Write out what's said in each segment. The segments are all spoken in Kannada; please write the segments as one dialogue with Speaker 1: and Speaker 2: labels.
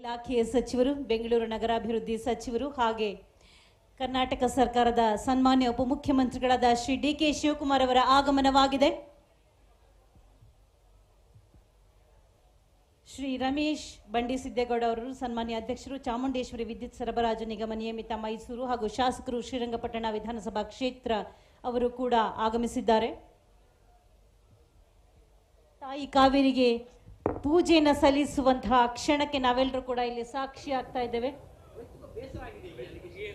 Speaker 1: ಇಲಾಖೆಯ ಸಚಿವರು, ಬೆಂಗಳೂರು ನಗರಾಭಿವೃದ್ಧಿ ಸಚಿವರು ಹಾಗೆ ಕರ್ನಾಟಕ ಸರ್ಕಾರದ ಸನ್ಮಾನ್ಯ ಉಪಮುಖ್ಯಮಂತ್ರಿಗಳಾದ ಶ್ರೀ ಡಿ ಕೆ ಶಿವಕುಮಾರ್ ಅವರ ಆಗಮನವಾಗಿದೆ. ಶ್ರೀ ರಮೇಶ್ ಬಂಡಿ ಸಿದ್ದೇಗೌಡ ಅವರು, ಸನ್ಮಾನ್ಯ ಅಧ್ಯಕ್ಷರು, ಚಾಮುಂಡೇಶ್ವರಿ ವಿದ್ಯುತ್ ಸರಬರಾಜು ನಿಗಮ ನಿಯಮಿತ ಮೈಸೂರು ಹಾಗೂ ಶಾಸಕರು ಶ್ರೀರಂಗಪಟ್ಟಣ ವಿಧಾನಸಭಾ ಕ್ಷೇತ್ರ ಅವರು ಕೂಡ ಆಗಮಿಸಿದ್ದಾರೆ. ತಾಯಿ ಕಾವೇರಿಗೆ ಪೂಜೆಯನ್ನು ಸಲ್ಲಿಸುವಂತಹ ಕ್ಷಣಕ್ಕೆ ನಾವೆಲ್ಲರೂ ಕೂಡ ಇಲ್ಲಿ ಸಾಕ್ಷಿ ಆಗ್ತಾ ಇದ್ದೇವೆ.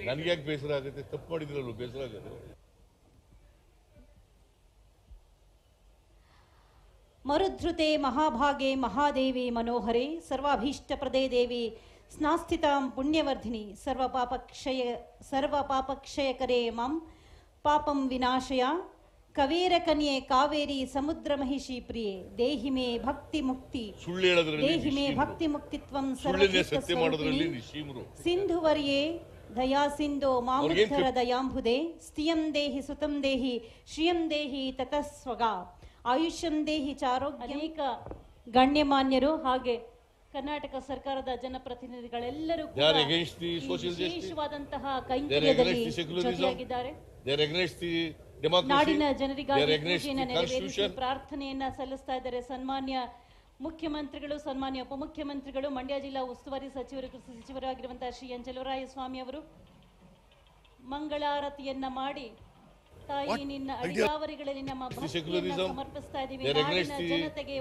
Speaker 2: ನನ್ಗೆ ಬೇಸರ ಆಗುತ್ತೆ? ತಪ್ಪು ಮಾಡಿದ್ರಲ್ಲ ಬೇಸರ ಆಗುತ್ತೆ?
Speaker 1: ಮರುಧೃತೆ ಮಹಾಭಾಗೆ ಮಹಾದೇವಿ ಮನೋಹರಿ ಸರ್ವಾಭೀಷ್ಟ ಪ್ರದೇ ದೇವಿ ಸ್ನಾಸ್ಥಿತಾಂ ಪುಣ್ಯವರ್ಧಿನಿ ಸರ್ವ ಪಾಪಕ್ಷಯ ಸರ್ವ ಪಾಪಕ್ಷಯಕರೇ ಮಾಂ ಪಾಪಂ ವಿನಾಶಯ. ಕವೇರ ಕನಿಯೆ ಕಾವೇರಿ ಸಮುದ್ರ ಮಹಿಷಿ ಪ್ರಿಯೆ ದೇಹಿಮೆ ಭಕ್ತಿ ಮುಕ್ತಿ.
Speaker 2: ಸುಳ್ಳು ಹೇಳೋದ್ರಲ್ಲಿ
Speaker 1: ದೇಹಿ ಮೇ ಭಕ್ತಿ ಮುಕ್ತಿತ್ವಂ ಸಿಂಧುವರಿಯೇ
Speaker 2: ಸತ್ಯ ಮಾಡೋದ್ರಲ್ಲಿ
Speaker 1: ದಯಾ ಸಿಂಧೋ ಮಾಮುತ್ತರ ದಯಾಂಬುದೆ ಸ್ಥಿಯಂ ದೇಹಿ ಸುತಂ ದೇಹಿ ಶ್ರಿಯಂ ದೇಹಿ ತತಸ್ವಗ. ಆಯುಷ್ಯಂ ದೇಹಿ ಚಾರೋಗ್ಯ. ಅನೇಕ ಗಣ್ಯಮಾನ್ಯರು ಹಾಗೆ ಕರ್ನಾಟಕ ಸರ್ಕಾರದ ಜನಪ್ರತಿನಿಧಿಗಳೆಲ್ಲರೂ ಕೂಡ
Speaker 2: They are against the.
Speaker 1: ವಿಶೇಷವಾದಂತಹ
Speaker 2: They are
Speaker 1: ಕೈಂಕರ್ಯದಲ್ಲಿ
Speaker 2: against the secularism.
Speaker 1: ಜೊತೆಯಾಗಿದ್ದಾರೆ.
Speaker 2: They are against the democracy
Speaker 1: ನಾಡಿನ ಜನರಿಗಾಗಿ ಪ್ರಾರ್ಥನೆಯನ್ನ ಸಲ್ಲಿಸ್ತಾ ಇದ್ದಾರೆ. ಸನ್ಮಾನ್ಯ ಮುಖ್ಯಮಂತ್ರಿಗಳು ಸನ್ಮಾನ್ಯ ಉಪಮುಖ್ಯಮಂತ್ರಿಗಳು ಮಂಡ್ಯ ಜಿಲ್ಲಾ ಉಸ್ತುವಾರಿ ಸಚಿವರು ಕೃಷಿ ಸಚಿವರಾಗಿರುವಂತಹ ಶ್ರೀ ಎನ್ ಚಲುವರಾಯ ಸ್ವಾಮಿ ಅವರು. ಮಂಗಳಾರತಿಯನ್ನ ಮಾಡಿ ತಾಯಿ ನಿನ್ನ ಅಡಿಯಾವರಿಗಳಲ್ಲಿ ನಮ್ಮ ಭಕ್ತಿಯನ್ನ ಸಮರ್ಪಿಸ್ತಾ ಇದ್ದೀವಿ. ನಾಡಿನ ಜನತೆಗೆ.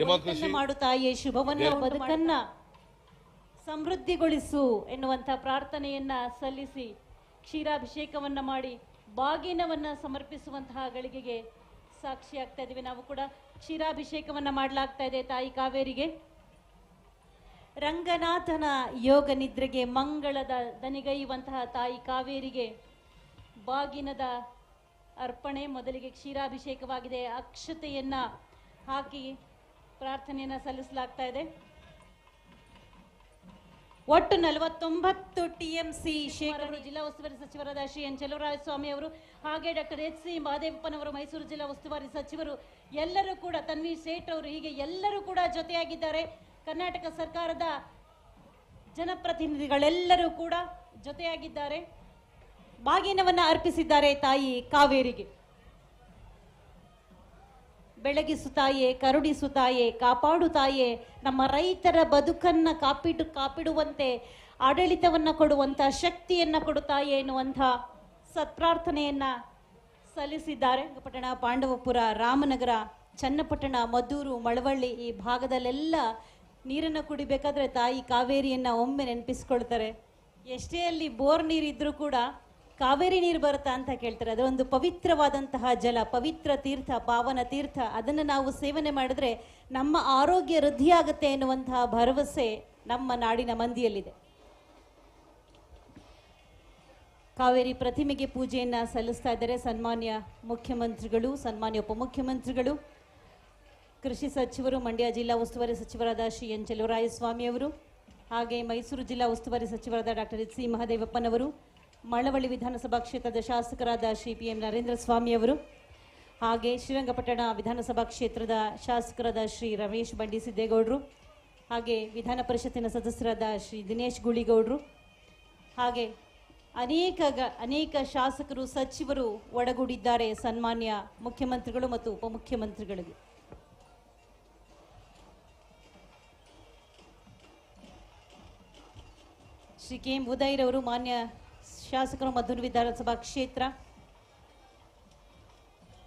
Speaker 1: ಮಾಡು ತಾಯಿಯೇ ಶುಭವನ್ನ ಬದುಕನ್ನ ಸಮೃದ್ಧಿಗೊಳಿಸು ಎನ್ನುವಂತ ಪ್ರಾರ್ಥನೆಯನ್ನ ಸಲ್ಲಿಸಿ ಕ್ಷೀರಾಭಿಷೇಕವನ್ನ ಮಾಡಿ ಬಾಗಿನವನ್ನ ಸಮರ್ಪಿಸುವಂತಹ ಗಳಿಗೆಗೆ ಸಾಕ್ಷಿಯಾಗ್ತಾ ಇದ್ದೀವಿ. ನಾವು ಕೂಡ ಕ್ಷೀರಾಭಿಷೇಕವನ್ನ ಮಾಡಲಾಗ್ತಾ ಇದೆ ತಾಯಿ ಕಾವೇರಿಗೆ. ರಂಗನಾಥನ ಯೋಗ ನಿದ್ರೆಗೆ ಮಂಗಳದ ದನಿಗೈಯುವಂತಹ ತಾಯಿ ಕಾವೇರಿಗೆ ಬಾಗಿನದ ಅರ್ಪಣೆ ಮೊದಲಿಗೆ ಕ್ಷೀರಾಭಿಷೇಕವಾಗಿದೆ. ಅಕ್ಷತೆಯನ್ನ ಹಾಕಿ ಪ್ರಾರ್ಥನೆಯನ್ನ ಸಲ್ಲಿಸಲಾಗ್ತಾ ಇದೆ. ಒಟ್ಟು ನಲವತ್ತೊಂಬತ್ತು ಟಿಎಂಸಿ ಶೇಖರರು ಜಿಲ್ಲಾ ಉಸ್ತುವಾರಿ ಸಚಿವರಾದ ಶ್ರೀ ಎನ್ ಸ್ವಾಮಿ ಅವರು ಹಾಗೆ ಡಾಕ್ಟರ್ ಎಚ್ ಸಿ ಮಹದೇವಪ್ಪನವರು ಮೈಸೂರು ಜಿಲ್ಲಾ ಉಸ್ತುವಾರಿ ಸಚಿವರು ಎಲ್ಲರೂ ಕೂಡ ತನ್ವಿ ಸೇಠ್ ಅವರು ಹೀಗೆ ಎಲ್ಲರೂ ಕೂಡ ಜೊತೆಯಾಗಿದ್ದಾರೆ. ಕರ್ನಾಟಕ ಸರ್ಕಾರದ ಜನಪ್ರತಿನಿಧಿಗಳೆಲ್ಲರೂ ಕೂಡ ಜೊತೆಯಾಗಿದ್ದಾರೆ. ಬಾಗಿನವನ್ನ ಅರ್ಪಿಸಿದ್ದಾರೆ ತಾಯಿ ಕಾವೇರಿಗೆ. ಬೆಳಗಿಸು ತಾಯೇ ಕರುಣಿಸು ತಾಯೇ ಕಾಪಾಡು ತಾಯೇ ನಮ್ಮ ರೈತರ ಬದುಕನ್ನ ಕಾಪಿಡು, ಕಾಪಿಡುವಂತೆ, ಆಡಳಿತವನ್ನ ಕೊಡುವಂತ, ಶಕ್ತಿಯನ್ನ ಕೊಡುತ್ತಾಯೇ ತಾಯೇ ಎನ್ನುವಂಥ ಸತ್ಪ್ರಾರ್ಥನೆಯನ್ನ ಸಲ್ಲಿಸಿದ್ದಾರೆ ಪಟ್ಟಣ ಪಾಂಡವಪುರ ರಾಮನಗರ, ಚನ್ನಪಟ್ಟಣ, ಮದ್ದೂರು, ಮಳವಳ್ಳಿ ಈ ಭಾಗದಲ್ಲೆಲ್ಲ ನೀರನ್ನು ಕುಡಿಬೇಕಾದ್ರೆ ತಾಯಿ ಕಾವೇರಿಯನ್ನ ಒಮ್ಮೆ ನೆನಪಿಸ್ಕೊಳ್ತಾರೆ. ಎಷ್ಟೇ ಅಲ್ಲಿ ಬೋರ್ ನೀರಿದ್ದರೂ ಕೂಡ ಕಾವೇರಿ ನೀರು ಬರುತ್ತಾ ಅಂತ ಕೇಳ್ತಾರೆ. ಒಂದು ಪವಿತ್ರವಾದಂತಹ ಜಲ, ಪವಿತ್ರ ತೀರ್ಥ, ಪಾವನ ತೀರ್ಥ. ಅದನ್ನು ನಾವು ಸೇವನೆ ಮಾಡಿದ್ರೆ ನಮ್ಮ ಆರೋಗ್ಯ ವೃದ್ಧಿಯಾಗುತ್ತೆ ಎನ್ನುವಂತಹ ಭರವಸೆ ನಮ್ಮ ನಾಡಿನ ಮಂದಿಯಲ್ಲಿದೆ. ಕಾವೇರಿ ಪ್ರತಿಮೆಗೆ ಪೂಜೆಯನ್ನ ಸಲ್ಲಿಸ್ತಾ ಇದ್ದಾರೆ ಸನ್ಮಾನ್ಯ ಮುಖ್ಯಮಂತ್ರಿಗಳು, ಸನ್ಮಾನ್ಯ ಉಪಮುಖ್ಯಮಂತ್ರಿಗಳು. ಕೃಷಿ ಸಚಿವರು, ಮಂಡ್ಯ ಜಿಲ್ಲಾ ಉಸ್ತುವಾರಿ ಸಚಿವರಾದ ಶ್ರೀ ಎನ್ ಸ್ವಾಮಿ ಅವರು, ಹಾಗೆ ಮೈಸೂರು ಜಿಲ್ಲಾ ಉಸ್ತುವಾರಿ ಸಚಿವರಾದ ಡಾಕ್ಟರ್ ಎಚ್ ಸಿ ಮಹದೇವಪ್ಪನವರು ಮಳವಳ್ಳಿ ವಿಧಾನಸಭಾ ಕ್ಷೇತ್ರದ ಶಾಸಕರಾದ ಶ್ರೀ ಪಿ ಎಂ ನರೇಂದ್ರ ಸ್ವಾಮಿಯವರು ಹಾಗೆ ಶ್ರೀರಂಗಪಟ್ಟಣ ವಿಧಾನಸಭಾ ಕ್ಷೇತ್ರದ ಶಾಸಕರಾದ ಶ್ರೀ ರಮೇಶ್ ಬಂಡಿ ಸಿದ್ದೇಗೌಡರು ಹಾಗೆ ವಿಧಾನ ಪರಿಷತ್ತಿನ ಸದಸ್ಯರಾದ ಶ್ರೀ ದಿನೇಶ್ ಗುಳಿಗೌಡರು ಹಾಗೆ ಅನೇಕ ಅನೇಕ ಶಾಸಕರು, ಸಚಿವರು ಒಡಗೂಡಿದ್ದಾರೆ ಸನ್ಮಾನ್ಯ ಮುಖ್ಯಮಂತ್ರಿಗಳು ಮತ್ತು ಉಪಮುಖ್ಯಮಂತ್ರಿಗಳಿಗೆ. ಶ್ರೀ ಕೆ ಎಂ ಉದಯ್ರವರು ಮಾನ್ಯ ಶಾಸಕರು ಮಧುರ ವಿಧಾನಸಭಾ ಕ್ಷೇತ್ರ.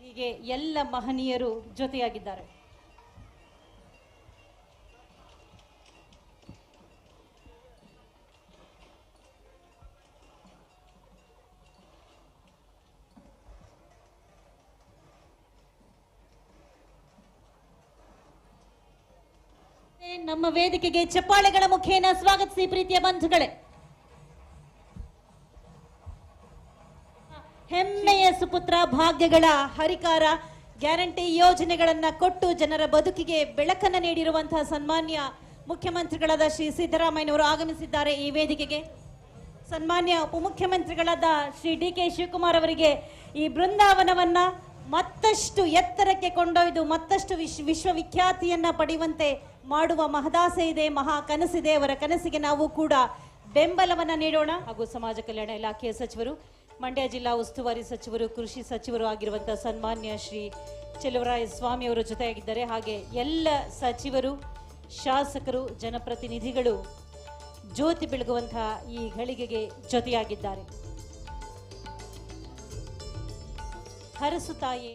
Speaker 1: ಹೀಗೆ ಎಲ್ಲ ಮಹನೀಯರು ಜೊತೆಯಾಗಿದ್ದಾರೆ. ನಮ್ಮ ವೇದಿಕೆಗೆ ಚಪ್ಪಾಳೆಗಳ ಮುಖೇನ ಸ್ವಾಗತಿಸಿ ಪ್ರೀತಿಯ ಬಂಧುಗಳೇ. ಹೆಮ್ಮೆಯ ಸುಪುತ್ರ ಭಾಗ್ಯಗಳ ಹರಿಕಾರ ಗ್ಯಾರಂಟಿ ಯೋಜನೆಗಳನ್ನ ಕೊಟ್ಟು ಜನರ ಬದುಕಿಗೆ ಬೆಳಕನ್ನು ನೀಡಿರುವಂತಹ ಸನ್ಮಾನ್ಯ ಮುಖ್ಯಮಂತ್ರಿಗಳಾದ ಶ್ರೀ ಸಿದ್ದರಾಮಯ್ಯನವರು ಆಗಮಿಸಿದ್ದಾರೆ ಈ ವೇದಿಕೆಗೆ. ಸನ್ಮಾನ್ಯ ಉಪಮುಖ್ಯಮಂತ್ರಿಗಳಾದ ಶ್ರೀ ಡಿ ಕೆ ಶಿವಕುಮಾರ್ ಅವರಿಗೆ ಈ ಬೃಂದಾವನವನ್ನ ಮತ್ತಷ್ಟು ಎತ್ತರಕ್ಕೆ ಕೊಂಡೊಯ್ದು, ಮತ್ತಷ್ಟು ವಿಶ್, ವಿಶ್ವವಿಖ್ಯಾತಿಯನ್ನ ಪಡೆಯುವಂತೆ ಮಾಡುವ ಮಹದಾಸೆ ಇದೆ, ಮಹಾ ಕನಸಿದೆ, ಅವರ ಕನಸಿಗೆ ನಾವು ಕೂಡ ಬೆಂಬಲವನ್ನ ನೀಡೋಣ. ಹಾಗೂ ಸಮಾಜ ಕಲ್ಯಾಣ ಇಲಾಖೆಯ ಸಚಿವರು, ಮಂಡ್ಯ ಜಿಲ್ಲಾ ಉಸ್ತುವಾರಿ ಸಚಿವರು, ಕೃಷಿ ಸಚಿವರು ಆಗಿರುವಂತಹ ಸನ್ಮಾನ್ಯ ಶ್ರೀ ಚೆಲುವರಾಯ ಸ್ವಾಮಿ ಅವರು ಜೊತೆಯಾಗಿದ್ದಾರೆ. ಹಾಗೆ ಎಲ್ಲ ಸಚಿವರು, ಶಾಸಕರು, ಜನಪ್ರತಿನಿಧಿಗಳು ಜ್ಯೋತಿ ಬೆಳಗುವಂತಹ ಈ ಘಳಿಗೆಗೆ ಜೊತೆಯಾಗಿದ್ದಾರೆ. ಹರಸುತ್ತಾಯೇ